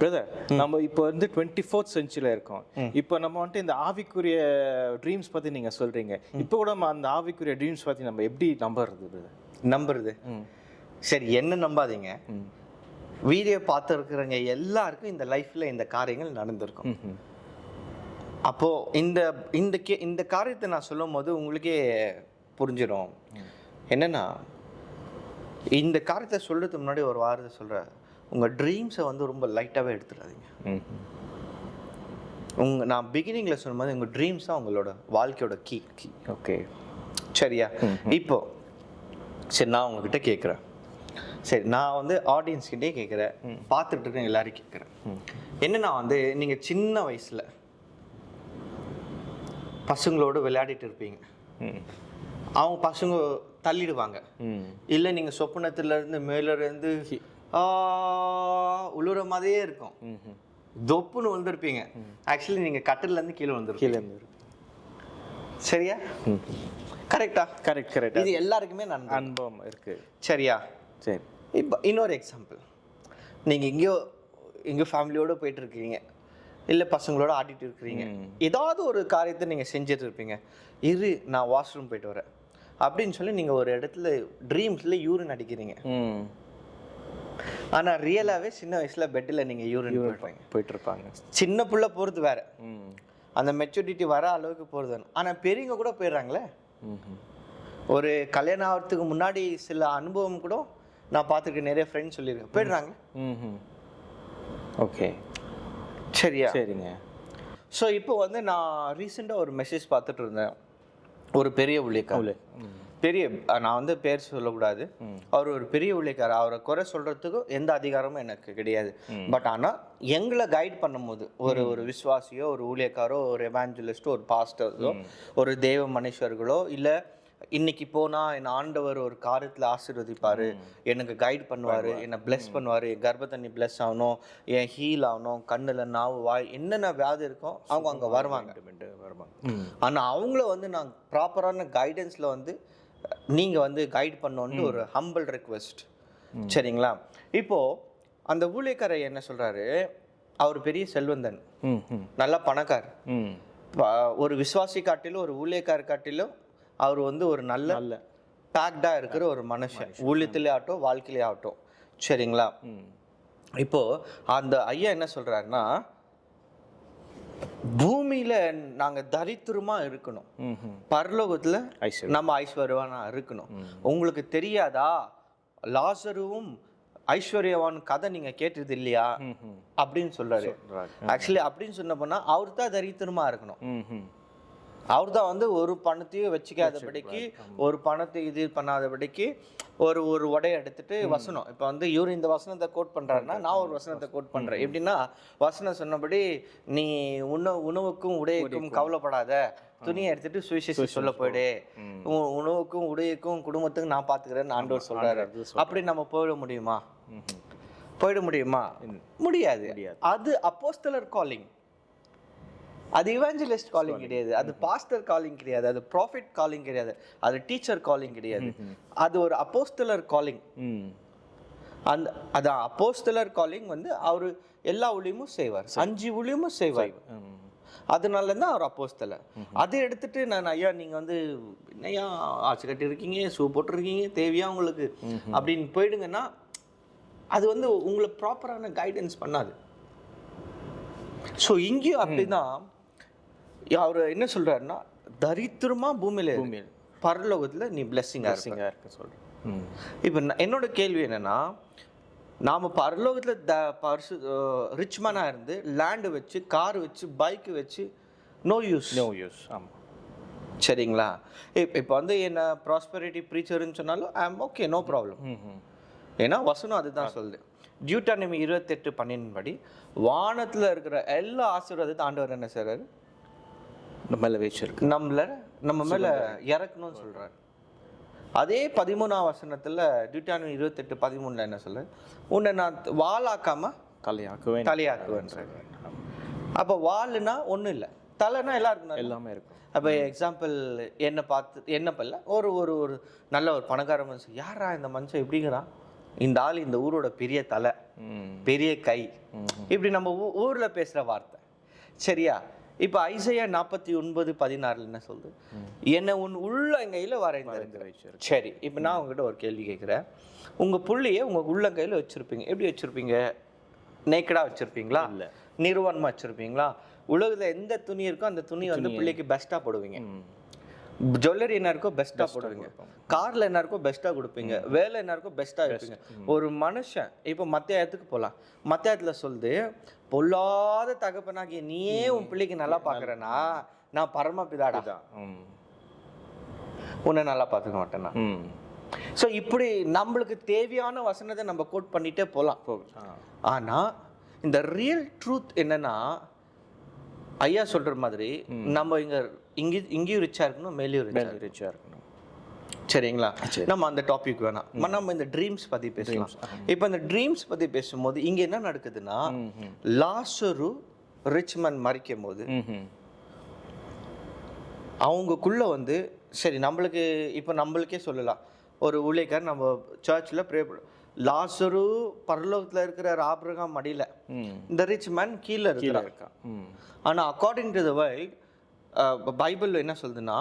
Brother நம்ம இப்போ வந்து டுவெண்ட்டி ஃபோர்த் செஞ்சுரியில் இருக்கோம் இப்போ நம்ம வந்துட்டு இந்த ஆவிக்குரிய ட்ரீம்ஸ் பற்றி நீங்கள் சொல்கிறீங்க இப்போ கூட நம்ம அந்த ஆவிக்குரிய ட்ரீம்ஸ் பற்றி நம்ம எப்படி நம்புறது பிரதர் நம்புறது? சரி என்ன நம்பாதீங்க? வீடியோ பார்த்துருக்குறவங்க எல்லாருக்கும் இந்த லைஃப்பில் இந்த காரியங்கள் நடந்திருக்கும். அப்போ இந்த இந்த கே இந்த காரியத்தை நான் சொல்லும் போது உங்களுக்கே புரிஞ்சிடும். என்னன்னா இந்த காரியத்தை சொல்றதுக்கு முன்னாடி ஒரு வாரத்தை சொல்கிறேன் உங்கள் ட்ரீம்ஸை வந்து ரொம்ப லைட்டாகவே எடுத்துடாதீங்க. உங்க நான் பிகினிங்கில் சொன்னபோது உங்கள் ட்ரீம்ஸ் தான் உங்களோட வாழ்க்கையோட கீ கீ ஓகே சரியா இப்போ சரி நான் உங்ககிட்ட கேட்குறேன் சரி நான் வந்து ஆடியன்ஸ் கிட்டே கேட்குறேன் பார்த்துட்டு இருக்க எல்லாரையும் கேட்குறேன் என்னன்னா வந்து நீங்கள் சின்ன வயசில் பசங்களோடு விளையாடிட்டு இருப்பீங்க. அவங்க பசங்க தள்ளிடுவாங்க. இல்லை நீங்கள் சொப்பனத்துல இருந்து மேல இருந்து ஆ உழுற மாதிரியே இருக்கும். தொப்புன்னு விழுந்திருப்பீங்க. ஆக்சுவலி நீங்கள் கட்டிலேருந்து கீழே வந்துருப்பீங்க கீழே இருந்து சரியா? கரெக்டா கரெக்ட் கரெக்ட் இது எல்லாருக்குமே நன்மை அனுபவம் இருக்கு. சரியா? சரி. இப்போ இன்னொரு எக்ஸாம்பிள் நீங்கள் எங்கேயோ எங்கேயோ ஃபேமிலியோடு போயிட்டு இருக்கீங்க இல்லை பசங்களோட ஆடிட்டு இருக்கிறீங்க. ஏதாவது ஒரு காரியத்தை நீங்கள் செஞ்சுட்டு இருப்பீங்க இரு நான் வாஷ்ரூம் போயிட்டு வரேன். அப்படின்னு சொல்லி நீங்கள் ஒரு இடத்துல ட்ரீம்ஸில் யூரின் அடிக்கிறீங்க. ஆனால் ரியலாகவே சின்ன வயசில் பெட்டில் நீங்கள் யூரின் போயிட்டு இருப்பாங்க. சின்ன புள்ள போகிறது வேற. ம். அந்த மெச்சூரிட்டி வர அளவுக்கு போகிறது ஆனால் பெரியவங்க கூட போயிடுறாங்களே? ம் ஒரு கல்யாணம் ஆகிறதுக்கு முன்னாடி சில அனுபவம் கூட நான் பார்த்துருக்கேன் நிறைய ஃப்ரெண்ட்ஸ் சொல்லியிருக்கேன். போயிடுறாங்க ம் ஓகே. சரியா? சரிங்க. ஸோ இப்போ வந்து நான் ரீசெண்டாக ஒரு மெசேஜ் பார்த்துட்டு இருந்தேன். ஒரு பெரிய ஊழியக்காரர். பெரிய நான் வந்து பேர் சொல்லக்கூடாது. அவர் ஒரு பெரிய ஊழியக்காரர். அவரை குறை சொல்கிறதுக்கும் எந்த அதிகாரமும் எனக்கு கிடையாது. பட் ஆனால் எங்களை கைட் பண்ணும்போது ஒரு ஒரு விசுவாசியோ ஒரு ஊழியக்காரோ ஒரு எவாஞ்சலிஸ்டோ ஒரு பாஸ்டர்ஸோ ஒரு தேவ மனுஷர்களோ இல்லை இன்னைக்கு போனா என் ஆண்டவர் ஒரு காரியத்தில் ஆசீர்வதிப்பாரு எனக்கு கைட் பண்ணுவாரு என்னை பிளெஸ் பண்ணுவாரு என் கர்ப்பத்தண்ணி பிளெஸ் ஆகணும் என் ஹீல் ஆகணும் கண்ணுல நாவு வாய் என்னென்ன வியாதி இருக்கோ அவங்க அங்க வருவாங்க. வருவாங்க. ஆனா அவங்கள வந்து நான் ப்ராப்பரான கைடன்ஸ்ல வந்து நீங்க வந்து கைட் பண்ணோன்னு ஒரு ஹம்பிள் ரெக்வெஸ்ட் சரிங்களா? இப்போ அந்த ஊழியக்காரர் என்ன சொல்றாரு? அவர் பெரிய செல்வந்தன். நல்ல பணக்கார். ஒரு விசுவாசி காட்டிலும் ஒரு ஊழியக்கார் காட்டிலும் அவர் வந்து ஒரு நல்ல நல்ல பேக்டா இருக்கிற ஒரு மனுஷன். ஊழியத்திலே ஆகட்டும் வாழ்க்கையிலே ஆகட்டும். சரிங்களா? ம். இப்போ அந்த ஐயா என்ன சொல்றாருன்னா பூமியில நாங்க தரித்திரமா இருக்கணும். பரலோகத்துல நம்ம ஐஸ்வர்யவானா இருக்கணும். உங்களுக்கு தெரியாதா? லாசருவும் ஐஸ்வர்யவான் கதை நீங்க கேட்டது இல்லையா? அப்படின்னு சொல்றாரு. ஆக்சுவலி அப்படின்னு சொன்ன போனா அவர் தான் தரித்திரமா இருக்கணும். அவர் தான் வந்து ஒரு பணத்தையும் வச்சுக்காதபடிக்கு ஒரு பணத்தை இது பண்ணாதபடிக்கு ஒரு ஒரு உடைய எடுத்துட்டு வசனம். இப்போ வந்து இவர் இந்த வசனத்தை கோட் பண்றாருன்னா நான் ஒரு வசனத்தை கோட் பண்றேன். எப்படின்னா வசனம் சொன்னபடி நீ உண உணவுக்கும் உடையக்கும் கவலைப்படாத. துணியை எடுத்துட்டு சுவிசேஷம் சொல்ல போயிடு. உணவுக்கும் உடையக்கும் குடும்பத்துக்கும் நான் பாத்துக்கிறேன்னு ஆண்டவர் சொல்றாரு. அப்படி நம்ம போயிட முடியுமா? போயிட முடியுமா? முடியாது. முடியாது. அது அப்போஸ்தலர் காலிங் அது இவாஞ்சலிஸ்ட் காலிங் கிடையாது. அது பாஸ்டர் காலிங் கிடையாது. அது ப்ராஃபிட் காலிங் கிடையாது. அது டீச்சர் காலிங் கிடையாது. அது ஒரு அப்போஸ்தலர் காலிங் ம். அந்த அது அப்போஸ்தலர் காலிங் வந்து அவர் எல்லா ஊழியமும் செய்வார். அஞ்சு ஊழியமும் செய்வார். அதனால தான் அவர் அப்போஸ்தலர் அதை எடுத்துட்டு நான் ஐயா நீங்க வந்து என்னையா ஆச்சு கட்டி இருக்கீங்க ஷூ போட்டிருக்கீங்க தேவையா உங்களுக்கு? அப்படின்னு போயிடுங்கன்னா அது வந்து உங்களை ப்ராப்பரான கைடன்ஸ் பண்ணாது. ஸோ இங்கேயும் அப்படிதான். அவர் என்ன சொல்றாருன்னா தரித்திரமா பூமியில. பூமியில். பரலோகத்துல நீ பிளெஸ்ஸிங்காக சிங்காக இருக்க சொல்கிறேன் ம். இப்போ என்னோட கேள்வி என்னன்னா நாம பரலோகத்துல த பரிசு ரிச் மேனாக இருந்து லேண்டு வச்சு கார் வச்சு பைக் வச்சு நோ யூஸ் நோ யூஸ் ஆமாம் சரிங்களா? இப்போ இப்போ வந்து என்ன ப்ராஸ்பெரிட்டி ப்ரீச்சர்னு சொன்னாலும் ஐ ஆம் ஓகே நோ ப்ராப்ளம் ஏன்னா வசனம் அதுதான் சொல்லுது. டியூட்டானிமி இருபத்தெட்டு பன்னெண்டு படி வானத்துல இருக்கிற எல்லா ஆசீர்வாதத்தை ஆண்டவர் என்ன செய்றாரு? நம்ம மேலே வச்சிருக்கு நம்மள நம்ம மேல இறக்கணும்னு சொல்றாரு. அதே பதிமூணாம் வசனத்துல டியூட்டானிமி இருபத்தெட்டு பதிமூணுல என்ன சொல்ற உன்னை நான் வாளாக்காம தலையாக்குவேன். தலையாக்குவேன்றாரு. அப்போ வாளுனா ஒண்ணும் இல்லை. தலைனா எல்லாருக்கும் நல்லா எல்லாமே இருக்கும். அப்போ எக்ஸாம்பிள் என்ன பார்த்து என்ன பண்ணல ஒரு ஒரு ஒரு நல்ல ஒரு பணக்கார மனுஷன் யாரா இந்த மனுஷன்? எப்படிங்கிறான்? இந்த ஆள் இந்த ஊரோட பெரிய தலை பெரிய கை. இப்படி நம்ம ஊர்ல பேசுற வார்த்தை. சரியா? இப்போ ஐசையா நாற்பத்தி ஒன்பது பதினாறுல என்ன சொல்லுது? என்னை உன் உள்ளங்கையில வரைந்திருக்கிறேன் சரி இப்போ நான் உங்ககிட்ட ஒரு கேள்வி கேட்குறேன் உங்க புள்ளிய உங்க உள்ளங்கையில வச்சிருப்பீங்க. எப்படி வச்சிருப்பீங்க? நேக்கடா வச்சிருப்பீங்களா? இல்ல. நிறுவனமா வச்சிருப்பீங்களா? உலகத்துல எந்த துணி இருக்கோ அந்த துணி வந்து பிள்ளைக்கு பெஸ்ட்டாக போடுவீங்க. ஜுவல்லரி என்ன இருக்கோ பெஸ்ட்டாக போடுவீங்க. கார்ல என்ன இருக்கோ பெஸ்ட்டாக கொடுப்பீங்க. வேலை என்ன இருக்கோ பெஸ்ட்டாக இருப்பீங்க. ஒரு மனுஷன் இப்போ மத்திய இடத்துக்கு போகலாம் மத்திய இடத்துல சொல்லுது பொல்லாத தகப்பனாகிய நீயே உன் பிள்ளைக்கு நல்லா பார்க்கறேன்னா நான் பரமபிதாடா. இதான் ம். உன்னை நல்லா பார்த்துக்க மாட்டேனா ம். ஸோ இப்படி நம்மளுக்கு தேவையான வசனத்தை நம்ம கோட் பண்ணிட்டே போகலாம் போ ஆ. ஆனா இந்த ரியல் ட்ரூத் என்னன்னா ஐயா சொல்ற மாதிரி நம்ம இங்க இங்க இங்கேயும் ரிச்சா இருக்கணும் மேலேயும் ரிச்சா மேல் ரிச்சாக இருக்கணும். சரிங்களா? நம்ம அந்த டாபிக் வேணாம். நம்ம இந்த ட்ரீம்ஸ் பத்தி பேசலாம். இப்போ இந்த ட்ரீம்ஸ் பத்தி பேசும்போது இங்க என்ன நடக்குதுன்னா லாசரு ரிச்மன் மறிக்கும் போது அவங்கக்குள்ள வந்து சரி நம்மளுக்கு இப்போ நம்மளுக்கே சொல்லலாம். ஒரு ஊழியக்கார் நம்ம சர்ச்சில் ப்ரே லாசரு பரலோகத்துல இருக்கிற ஆபிரகாம் மடியில இந்த ரிச் மேன் கீழே கீழே இருக்கிறார் இருக்கா? ம். ஆனா according to the world Bible என்ன சொல்லுதுன்னா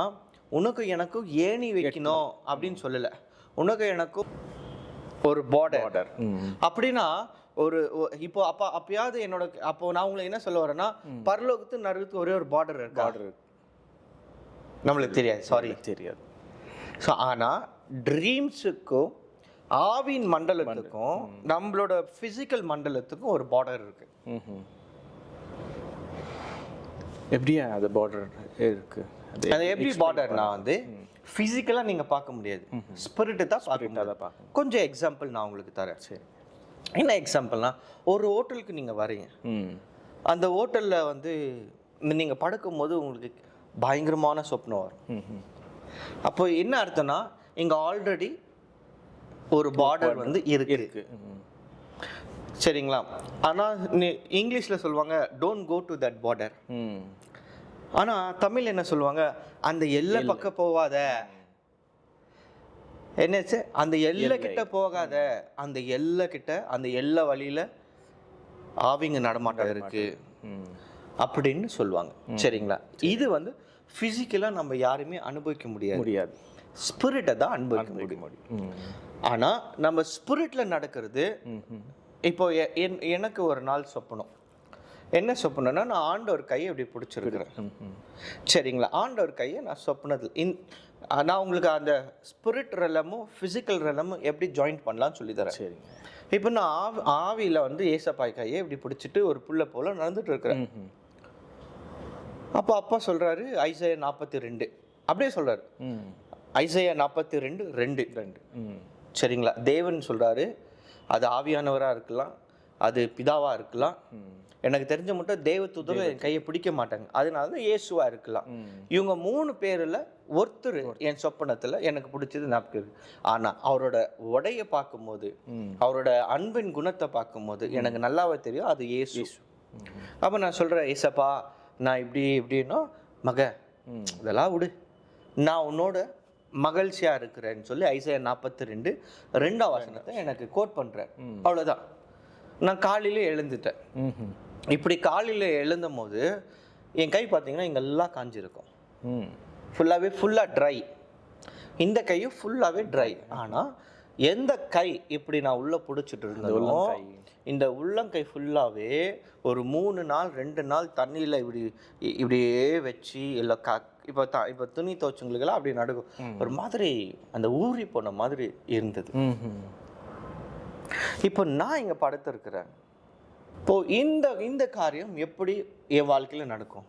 உனக்கு எனக்கும் ஏணி வைக்கணும் அப்படின்னு சொல்லல. உனக்கு எனக்கும் ஒரு பார்டர் அப்படின்னா ஒரு இப்போ அப்ப அப்பயாவது என்னோட அப்போ நான் உங்களை என்ன சொல்ல வரேன்னா பரலோகத்து நரகத்துக்கு ஒரே ஒரு பார்டர் இருக்கா? ஆர்டர் நம்மளுக்கு தெரியாது. சாரி தெரியாது. ஸோ ஆனா ட்ரீம்ஸுக்கும் ஆவின் மண்டலத்துக்கும் நம்மளோட ஃபிசிக்கல் மண்டலத்துக்கும் ஒரு பார்டர் இருக்கு. எப்படியா அது பார்டர் இருக்கு? அது எப்படி பார்டர்னா வந்து ஃபிசிக்கலாக நீங்க பார்க்க முடியாது. ஸ்பிரிட்டு தான் பார்க்க பார்க்கணும். கொஞ்சம் எக்ஸாம்பிள் நான் உங்களுக்கு தரேன். சரி. என்ன எக்ஸாம்பிள்னா ஒரு ஹோட்டலுக்கு நீங்க வரீங்க அந்த ஹோட்டல்ல வந்து நீங்க படுக்கும்போது உங்களுக்கு பயங்கரமான சொப்னம் வரும். அப்போ என்ன அர்த்தம்னா இங்க ஆல்ரெடி ஒரு பார்டர் வந்து இருக்கு. சரிங்களா? ஆனா நீ இங்கிலீஷ்ல சொல்லுவாங்க don't go to that border ம். ஆனா தமிழ் என்ன சொல்லுவாங்க அந்த எல்லை பக்கம் போகாத. என்னாச்சு? அந்த எல்லை கிட்ட போகாத. அந்த எல்லை கிட்ட அந்த எல்லை வழியில ஆவிங்க நடமாட்டம் இருக்கு. அப்படின்னு சொல்லுவாங்க. சரிங்களா? இது வந்து ஃபிசிக்கலா நம்ம யாருமே அனுபவிக்க முடியாது. முடியாது. ஸ்பிரிட்டை தான் அனுபவிக்க முடியும். முடியும். ம். ஆனா நம்ம ஸ்பிரிட்ல நடக்கிறது இப்போ எனக்கு ஒரு நாள் சொப்பனம். என்ன சொப்பனம்னா நான் ஆண்டவர் கையை இப்படி பிடிச்சிருக்கிறேன். சரிங்களா? ஆண்டவர் கையை நான் சொப்னத்தில் இன் நான் உங்களுக்கு அந்த ஸ்பிரிட் ரெலமும் ஃபிசிக்கல் ரெலமும் எப்படி ஜாயின் பண்ணலாம்னு சொல்லி தரேன். சரிங்க. இப்போ நான் ஆவி ஆவியில் வந்து ஏசப்பாய் கையை இப்படி பிடிச்சிட்டு ஒரு புள்ள போல நடந்துட்டு இருக்கிறேன். அப்போ அப்பா சொல்றாரு ஐசையா நாற்பத்தி ரெண்டு. அப்படியே சொல்றாரு. ம். ஐசையா நாற்பத்தி ரெண்டு. ரெண்டு. ரெண்டு சரிங்களா? தேவன் சொல்றாரு அது ஆவியானவராக இருக்கலாம் அது பிதாவா இருக்கலாம். எனக்கு தெரிஞ்ச மட்டும் தேவதூதர்கள் என் கையை பிடிக்க மாட்டாங்க. அதனால தான் இயேசுவா இருக்கலாம். இவங்க மூணு பேர்ல ஒருத்தர் என் சொப்பனத்துல எனக்கு பிடிச்சது ஞாபகம் இருக்கு. ஆனா அவரோட உடைய பார்க்கும்போது அவரோட அன்பின் குணத்தை பார்க்கும்போது எனக்கு நல்லாவே தெரியும் அது இயேசு. அப்ப நான் சொல்றேன் ஏசப்பா நான் இப்படி இப்படின்னா மக இதெல்லாம் விடு. நான் உன்னோட மகிழ்ச்சியா இருக்கிறேன்னு சொல்லி ஐசையா நாற்பத்தி ரெண்டு ரெண்டாம் வசனத்தை எனக்கு கோட் பண்றேன் ம். அவ்வளவுதான். நான் காலையில எழுந்துட்டேன். இப்படி காலையில எழுந்தும் போது என் கை பார்த்தீங்கன்னா இங்கெல்லாம் காஞ்சிருக்கும். ம். ஃபுல்லாகவே ஃபுல்லாக ட்ரை இந்த கையும் ஃபுல்லாகவே ட்ரை ஆனால் எந்த கை இப்படி நான் உள்ளே பிடிச்சிட்டு உள்ளங்கை. இந்த உள்ளங்கை ஃபுல்லாகவே ஒரு மூணு நாள் ரெண்டு நாள் தண்ணியில் இப்படி இப்படியே வச்சு இல்லை கா இப்போ த இப்போ துணி துவச்சவங்களுக்கெல்லாம் அப்படி நடக்கும். ஒரு மாதிரி அந்த ஊறி போன மாதிரி இருந்தது. இப்போ நான் இங்கே படுத்திருக்கிறேன். இப்போ இந்த இந்த காரியம் எப்படி என் வாழ்க்கையில் நடக்கும்?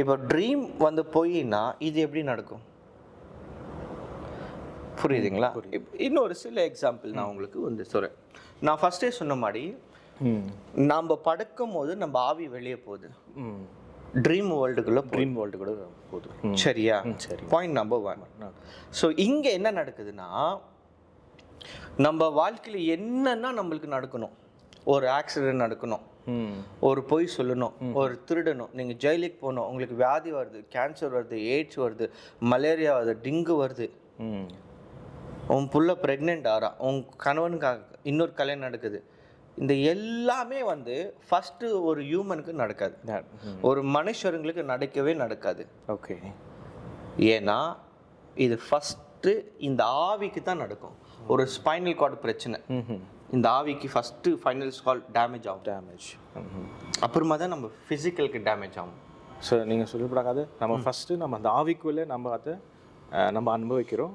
இப்போ ட்ரீம் வந்து பொய்னா இது எப்படி நடக்கும்? புரியுதுங்களா? இன்னொரு சில எக்ஸாம்பிள் நான் உங்களுக்கு வந்து சொல்கிறேன் நான் ஃபர்ஸ்டே சொன்ன மாதிரி நாம் படுக்கும் போது நம்ம ஆவி வெளியே போகுது. ட்ரீம் வேர்ல்டுக்குள்ளே ட்ரீம் வேர்ல்டு கூட போதும் ம். சரியா? சரி. பாயிண்ட் நம்பர் ஒன் ஸோ இங்கே என்ன நடக்குதுன்னா நம்ம வாழ்க்கையில் என்னன்னா நம்மளுக்கு நடக்கணும். ஒரு ஆக்சிடென்ட் நடக்கணும். ம். ஒரு பொய் சொல்லணும். ஒரு திருடணும். நீங்கள் ஜெயிலுக்கு போகணும். உங்களுக்கு வியாதி வருது கேன்சர் வருது எய்ட்ஸ் வருது மலேரியா வருது டிங்கு வருது. ம். உன் புள்ள ப்ரெக்னென்ட் ஆகிறா உன் கணவனுக்கு இன்னொரு கல்யாணம் நடக்குது. இந்த எல்லாமே வந்து ஃபஸ்ட்டு ஒரு ஹியூமனுக்கு நடக்காது. ஒரு மனுஷருங்களுக்கு நடக்கவே நடக்காது. ஓகே ஏன்னா இது ஃபஸ்ட்டு இந்த ஆவிக்கு தான் நடக்கும். ஒரு ஸ்பைனல் கார்டு பிரச்சனை. இந்த ஆவிக்கு ஃபஸ்ட்டு ஃபைனல் கால் டேமேஜ் ஆகும். டேமேஜ் அப்புறமா தான் நம்ம ஃபிசிக்கலுக்கு டேமேஜ் ஆகும். ஸோ நீங்கள் சொல்லப்படாது நம்ம ஃபஸ்ட்டு நம்ம அந்த ஆவிக்குள்ளே நம்ம அதை நம்ம அனுபவிக்கிறோம்.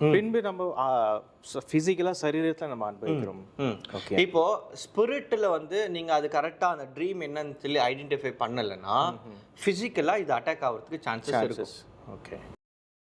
பின்பு நம்ம ஃபிசிக்கலாக சரீரத்தில் நம்ம அனுபவிக்கிறோம். ஓகே இப்போ ஸ்பிரிட்டில் வந்து நீங்க அது கரெக்டா அந்த ட்ரீம் என்னன்னு சொல்லி ஐடென்டிஃபை பண்ணலைன்னா ஃபிசிக்கலா இது அட்டாக் ஆகிறதுக்கு சான்சஸ் இருக்கும். ஓகே